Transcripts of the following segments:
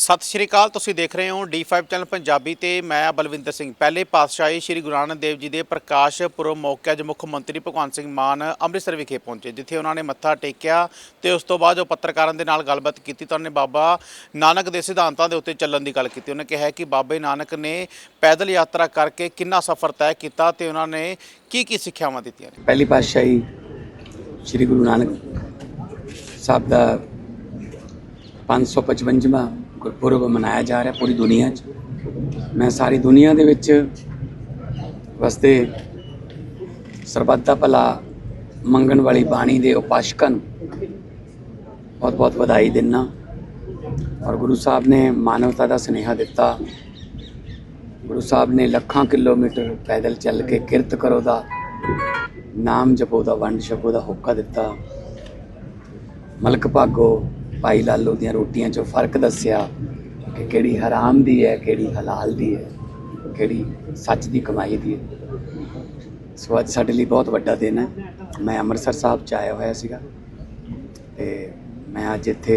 ਸਤਿ ਸ਼੍ਰੀ ਅਕਾਲ, ਤੁਸੀਂ ਦੇਖ ਰਹੇ ਹੋ D5 ਚੈਨਲ ਪੰਜਾਬੀ ਤੇ ਮੈਂ ਬਲਵਿੰਦਰ ਸਿੰਘ। ਪਹਿਲੇ ਪਾਤਸ਼ਾਹੀ ਸ੍ਰੀ ਗੁਰੂ ਨਾਨਕ ਦੇਵ ਜੀ ਦੇ ਪ੍ਰਕਾਸ਼ ਪੁਰਬ ਮੌਕੇ ਅੱਜ ਮੁੱਖ ਮੰਤਰੀ ਭਗਵੰਤ ਸਿੰਘ ਮਾਨ ਅੰਮ੍ਰਿਤਸਰ ਵਿਖੇ ਪਹੁੰਚੇ, ਜਿੱਥੇ ਉਹਨਾਂ ਨੇ ਮੱਥਾ ਟੇਕਿਆ ਤੇ ਉਸ ਤੋਂ ਬਾਅਦ ਉਹ ਪੱਤਰਕਾਰਾਂ ਦੇ ਨਾਲ ਗੱਲਬਾਤ ਕੀਤੀ ਤਾਂ ਉਹਨੇ ਬਾਬਾ ਨਾਨਕ ਦੇ ਸਿਧਾਂਤਾਂ ਦੇ ਉੱਤੇ ਚੱਲਣ ਦੀ ਗੱਲ ਕੀਤੀ। ਉਹਨੇ ਕਿਹਾ ਕਿ ਬਾਬੇ ਨਾਨਕ ਨੇ ਪੈਦਲ ਯਾਤਰਾ ਕਰਕੇ ਕਿੰਨਾ ਸਫ਼ਰ ਤੈਅ ਕੀਤਾ ਤੇ ਉਹਨਾਂ ਨੇ ਕੀ ਕੀ ਸਿੱਖਿਆਵਾਂ ਦਿੱਤੀਆਂ ਨੇ? ਪਹਿਲੀ ਪਾਤਸ਼ਾਹੀ ਸ੍ਰੀ ਗੁਰੂ ਨਾਨਕ ਸਾਹਿਬ ਦਾ 555ਵਾਂ ਗੁਰਪੁਰਬ ਮਨਾਇਆ ਜਾ ਰਿਹਾ ਪੂਰੀ ਦੁਨੀਆ 'ਚ। ਮੈਂ ਸਾਰੀ ਦੁਨੀਆ ਦੇ ਵਿੱਚ ਵਸਦੇ ਸਰਬੱਤ ਦਾ ਭਲਾ ਮੰਗਣ ਵਾਲੀ ਬਾਣੀ ਦੇ ਉਪਾਸ਼ਕਾਂ ਨੂੰ ਬਹੁਤ ਬਹੁਤ ਵਧਾਈ ਦਿੰਨਾ। ਔਰ ਗੁਰੂ ਸਾਹਿਬ ਨੇ ਮਾਨਵਤਾ ਦਾ ਸੁਨੇਹਾ ਦਿੱਤਾ। ਗੁਰੂ ਸਾਹਿਬ ਨੇ ਲੱਖਾਂ ਕਿਲੋਮੀਟਰ ਪੈਦਲ ਚੱਲ ਕੇ ਕਿਰਤ ਕਰੋ ਦਾ, ਨਾਮ ਜਪੋ ਦਾ, ਵੰਡ ਛਕੋ ਦਾ ਹੁੱਕਾ ਦਿੱਤਾ। ਮਲਕ ਭਾਗੋ ਭਾਈ ਲਾਲੋ ਦੀਆਂ ਰੋਟੀਆਂ 'ਚੋਂ ਫ਼ਰਕ ਦੱਸਿਆ ਕਿ ਕਿਹੜੀ ਹਰਾਮ ਦੀ ਹੈ, ਕਿਹੜੀ ਹਲਾਲ ਦੀ ਹੈ, ਕਿਹੜੀ ਸੱਚ ਦੀ ਕਮਾਈ ਦੀ ਹੈ। ਸੋ ਅੱਜ ਸਾਡੇ ਲਈ ਬਹੁਤ ਵੱਡਾ ਦਿਨ ਹੈ। ਮੈਂ ਅੰਮ੍ਰਿਤਸਰ ਸਾਹਿਬ ਚ ਆਇਆ ਹੋਇਆ ਸੀਗਾ ਤੇ ਮੈਂ ਅੱਜ ਇੱਥੇ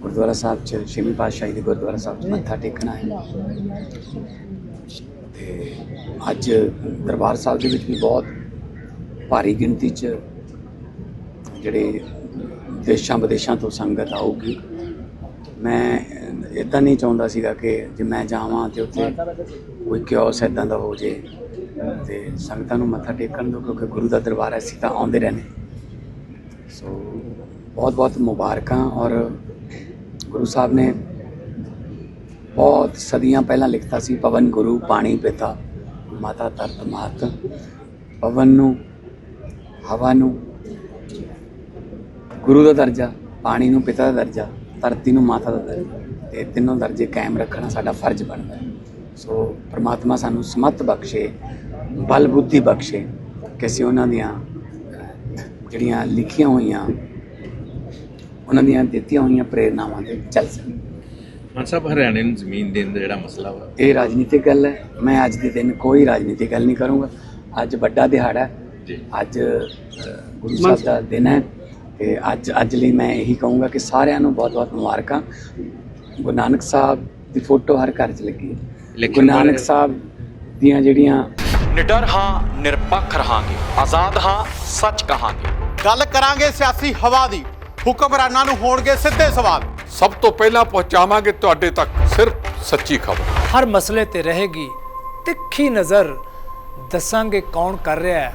ਗੁਰਦੁਆਰਾ ਸਾਹਿਬ ਚ ਛੇਵੀਂ ਪਾਤਸ਼ਾਹੀ ਦੇ ਗੁਰਦੁਆਰਾ ਸਾਹਿਬ ਚ ਮੱਥਾ ਟੇਕਣਾ ਹੈ ਤੇ ਅੱਜ ਦਰਬਾਰ ਸਾਹਿਬ ਦੇ ਵਿੱਚ ਵੀ ਬਹੁਤ ਭਾਰੀ ਗਿਣਤੀ 'ਚ ਜਿਹੜੇ ਦੇਸ਼ਾਂ ਵਿਦੇਸ਼ਾਂ ਤੋਂ ਸੰਗਤ ਆਊਗੀ। ਮੈਂ ਇਦਾਂ ਨਹੀਂ ਚਾਹੁੰਦਾ ਸੀਗਾ ਕਿ ਜੇ ਮੈਂ ਜਾਵਾਂ ਤੇ ਉੱਥੇ ਕੋਈ ਕਿਓਸ ਇਦਾਂ ਦਾ ਹੋ ਜੇ ਤੇ ਸੰਗਤਾਂ ਨੂੰ ਮੱਥਾ ਟੇਕਣ ਦੋ ਕਿਉਂਕਿ ਗੁਰੂ ਦਾ ਦਰਬਾਰ ਹੈ, ਅਸੀਂ ਤਾਂ ਆਉਂਦੇ ਰਹਿੰਦੇ। ਸੋ ਬਹੁਤ ਬਹੁਤ ਮੁਬਾਰਕਾਂ ਔਰ ਗੁਰੂ ਸਾਹਿਬ ਨੇ ਬਹੁਤ ਸਦੀਆਂ ਪਹਿਲਾਂ ਲਿਖਤਾ ਸੀ, ਪਵਨ ਗੁਰੂ ਪਾਣੀ ਪਿਤਾ, ਮਾਤਾ ਤਰਤ ਮਾਤ ਪਵਨ ਨੂੰ, ਹਵਾ ਨੂੰ ਗੁਰੂ ਦਾ ਦਰਜਾ ਪਾਣੀ ਨੂੰ ਪਿਤਾ ਦਾ ਦਰਜਾ ਧਰਤੀ ਨੂੰ ਮਾਤਾ ਦਾ ਦਰਜਾ। ਤੇ ਤਿੰਨੋਂ ਦਰਜੇ ਕਾਇਮ ਰੱਖਣਾ ਸਾਡਾ ਫਰਜ਼ ਬਣਦਾ ਹੈ। ਸੋ ਪ੍ਰਮਾਤਮਾ ਸਾਨੂੰ ਸਮਤ ਬਖਸ਼ੇ ਬਲ ਬੁੱਧੀ ਬਖਸ਼ੇ ਕਿ ਅਸੀਂ ਉਹਨਾਂ ਦੀਆਂ ਜਿਹੜੀਆਂ ਲਿਖੀਆਂ ਹੋਈਆਂ ਉਹਨਾਂ ਦੀਆਂ ਦਿੱਤੀਆਂ ਹੋਈਆਂ ਪ੍ਰੇਰਨਾਵਾਂ ਤੇ ਚੱਲ ਸਕੀਏ ਮਾਨ ਸਾਹਿਬ ਹਰਿਆਣੇ ਨੂੰ ਜ਼ਮੀਨ ਦੇਣ ਦਾ ਜਿਹੜਾ ਮਸਲਾ ਵਾ। ਇਹ ਰਾਜਨੀਤਿਕ ਗੱਲ ਹੈ। ਮੈਂ ਅੱਜ ਦੇ ਦਿਨ ਕੋਈ ਰਾਜਨੀਤਿਕ ਗੱਲ ਨਹੀਂ ਕਰੂੰਗਾ। ਅੱਜ ਵੱਡਾ ਦਿਹਾੜਾ ਹੈ। ਜੀ। ਅੱਜ ਗੁਰੂ ਸਾਹਿਬ ਦਾ ਦਿਨ ਹੈ। ਤੇ ਅੱਜ ਅੱਜ ਲਈ ਮੈਂ ਇਹੀ ਕਹੂੰਗਾ ਕਿ ਸਾਰਿਆਂ ਨੂੰ ਬਹੁਤ-ਬਹੁਤ ਮੁਬਾਰਕਾਂ। ਗੁਰੂ ਨਾਨਕ ਸਾਹਿਬ ਦੀ ਫੋਟੋ ਹਰ ਘਰ 'ਚ ਲੱਗੀ ਹੈ। ਗੁਰੂ ਨਾਨਕ ਸਾਹਿਬ ਦੀਆਂ ਜਿਹੜੀਆਂ ਨਿਡਰ ਹਾਂ ਨਿਰਪੱਖ ਰਹਾਂਗੇ। ਆਜ਼ਾਦ ਹਾਂ ਸੱਚ ਕਹਾਂਗੇ। ਗੱਲ ਕਰਾਂਗੇ ਸਿਆਸੀ ਹਵਾ ਦੀ। ਹੁਕਮਰਾਨਾਂ ਨੂੰ ਹੋਣਗੇ ਸਿੱਧੇ ਸਵਾਲ। ਸਭ ਤੋਂ ਪਹਿਲਾਂ ਪਹੁੰਚਾਵਾਂਗੇ ਤੁਹਾਡੇ ਤੱਕ ਸਿਰਫ ਸੱਚੀ ਖਬਰ। ਹਰ ਮਸਲੇ ਤੇ ਰਹੇਗੀ ਤਿੱਖੀ ਨਜ਼ਰ। ਦੱਸਾਂਗੇ ਕੌਣ ਕਰ ਰਿਹਾ ਹੈ।